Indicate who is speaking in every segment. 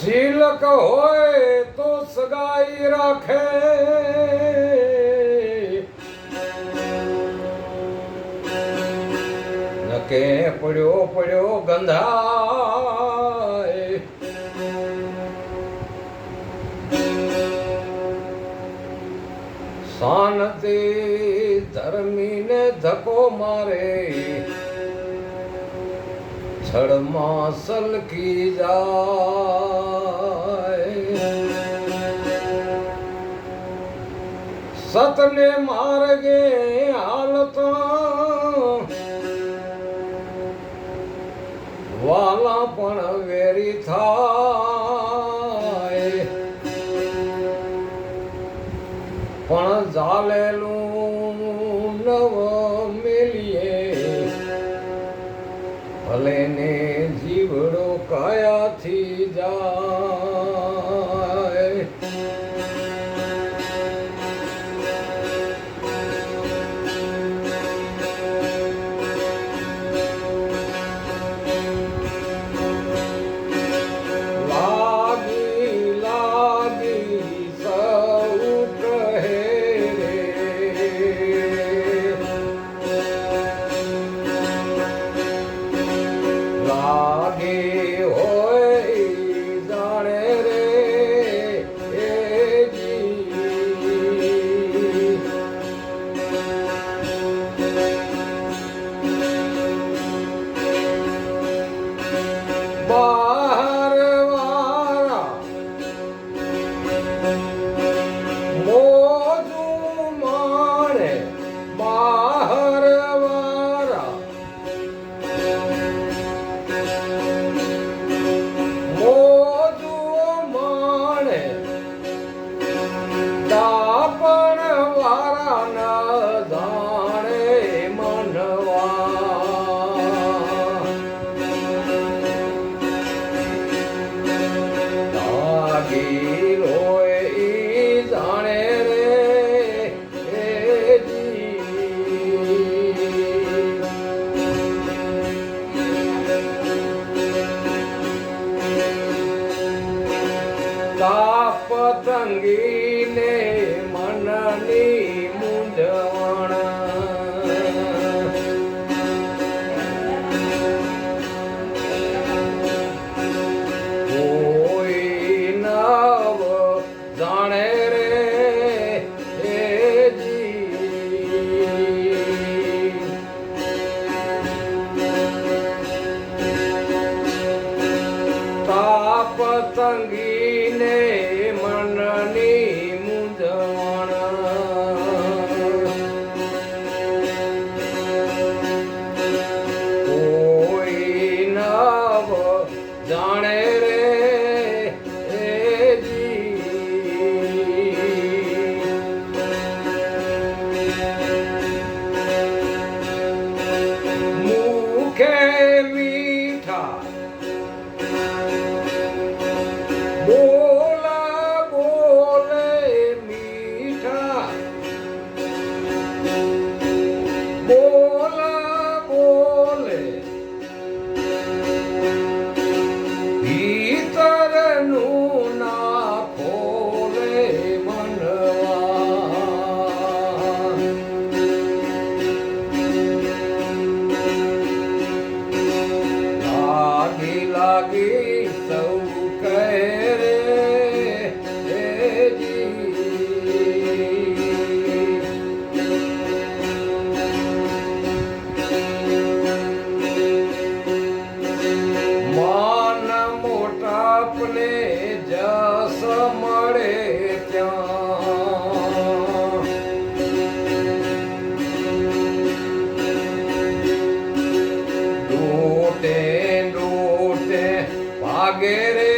Speaker 1: શીલક હોય તો સગાઈ રાખે પડ્યો પડ્યો ગંધાય. શાનતે ધર્મીને ધક્કો મારે. છડમાં સલકી જાય. સતને માર્ગે ભલે ને જીવડો કયાથી જા. પતંગીને Mita. manguera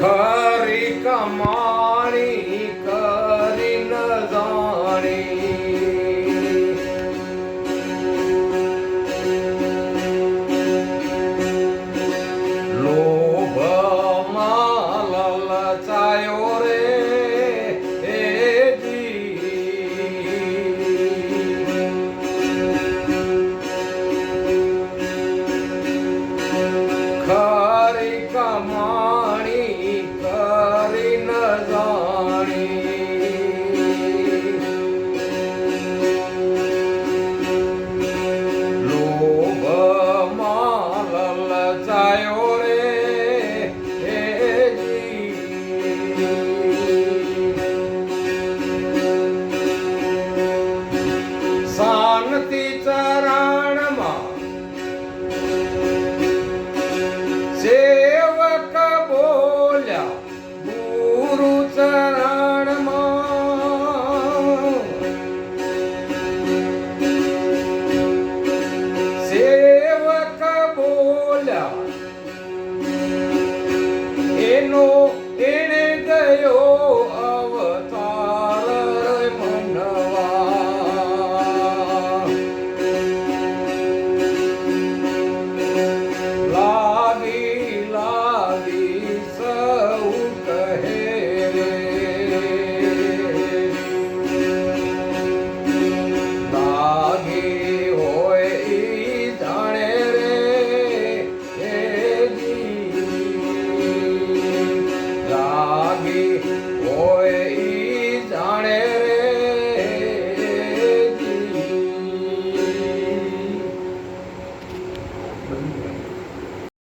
Speaker 1: ખરી કમાણી કરી ન જાણી.